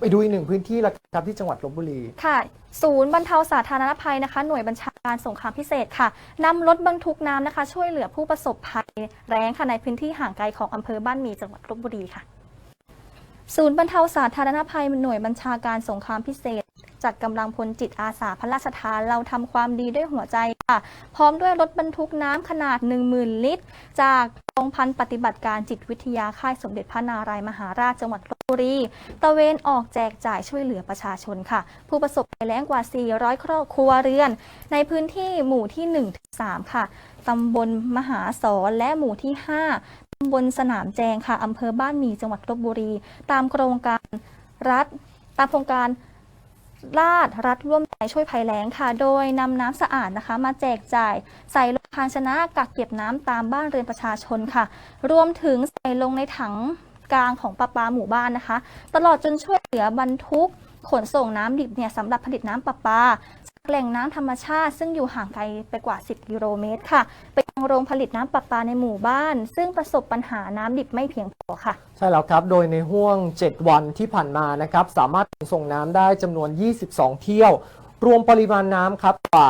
ไปดูอีกหนึ่งพื้นที่ละครับที่จังหวัดลบบุรี ค่ะ ศูนย์บรรเทาสาธารณภัยนะคะ หน่วยบัญชาการสงครามพิเศษค่ะนำรถบรรทุกน้ำนะคะ ช่วยเหลือผู้ประสบภัยแรงค่ะในพื้นที่ห่างไกลของอำเภอบ้านหมีจังหวัดลบบุรีค่ะ ศูนย์บรรเทาสาธารณภัยหน่วยบัญชาการสงครามพิเศษจัดกำลังพลจิตอาสาพระราชทานเราทำความดีด้วยหัวใจค่ะ พร้อมด้วยรถบรรทุกน้ำขนาด 10,000 ลิตร จากกองพันปฏิบัติการจิตวิทยาค่ายสมเด็จพระนารายมหาราชจังหวัดลบ บุรีตระเวนออกแจกจ่ายช่วยเหลือประชาชนค่ะ ผู้ประสบภัยแล้งกว่า 400 ครอบครัวเรือน ในพื้นที่หมู่ที่ 1-3 ค่ะตำบลมหาสอนและหมู่ที่ 5ตำบลสนามแจงค่ะอำเภอบ้านหมีจังหวัดลบบุรี ตามโครงการรัฐ ตามโครงการราชรัฐร่วมใจช่วยภัยแล้งค่ะ โดยนำน้ำสะอาดนะคะ มาแจกจ่ายใส่ลงภาชนะกักเก็บน้ำตามบ้านเรือนประชาชนค่ะ รวมถึงใส่ลงในถัง กลางของประปาหมู่บ้านนะคะ ตลอดจนช่วยเหลือบรรทุกขนส่งน้ำดิบเนี่ยสำหรับผลิตน้ำประปาจากแหล่งน้ำธรรมชาติ ซึ่งอยู่ห่างไกลไปกว่า 10 กิโลเมตรค่ะ ไปยังโรงผลิตน้ำประปาในหมู่บ้าน ซึ่งประสบปัญหาน้ำดิบไม่เพียงพอค่ะ ใช่แล้วครับ โดยในห่วง 7 วันที่ผ่านมานะครับ สามารถส่งน้ำได้จำนวน 22 เที่ยว รวมปริมาณน้ำครับกว่า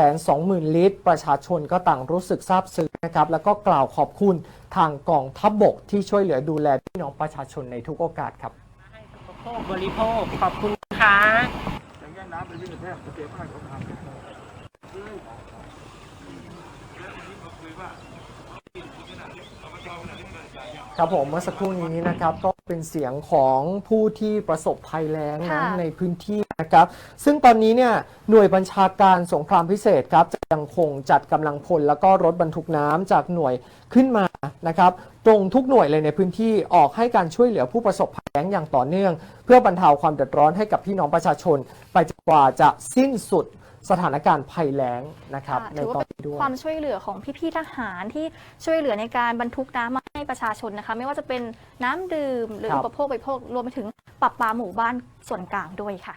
220,000 ลิตร ประชาชนก็ต่างรู้สึกซาบซึ้งนะครับ แล้วก็กล่าวขอบคุณทางกองทัพบบกที่ช่วยเหลือดูแลพี่น้องประชาชนในทุกโอกาสครับให้อุปโภคบริโภคขอบคุณค่ะอย่างนี้น้ำไปวิ่งแพร่เก็บให้เขาทำ ครับผมเมื่อสักครู่นี้นะครับก็เป็นเสียงของผู้ที่ประสบภัยแล้งนะค่ะในพื้นที่นะครับ ซึ่งตอนนี้เนี่ยหน่วยบัญชาการสงครามพิเศษครับจะยังคงจัดกำลังพลแล้วก็รถบรรทุกน้ำจากหน่วยขึ้นมานะครับตรงทุกหน่วยเลยในพื้นที่ออกให้การช่วยเหลือผู้ประสบภัยแล้งอย่างต่อเนื่อง เพื่อบรรเทาความเดือดร้อนให้กับพี่น้องประชาชน ไปจนกว่าจะสิ้นสุด สถานการณ์ภัยแล้งนะครับค่ะในถือตว่าอนเป็นนี้ด้วย ความช่วยเหลือของพี่ๆทหารที่ช่วยเหลือในการบรรทุกน้ำมาให้ประชาชนนะคะ ไม่ว่าจะเป็นน้ำดื่มหรือครับ อุปโภคบริโภครวมไปถึงปรับปาหมู่บ้านส่วนกลางด้วยค่ะ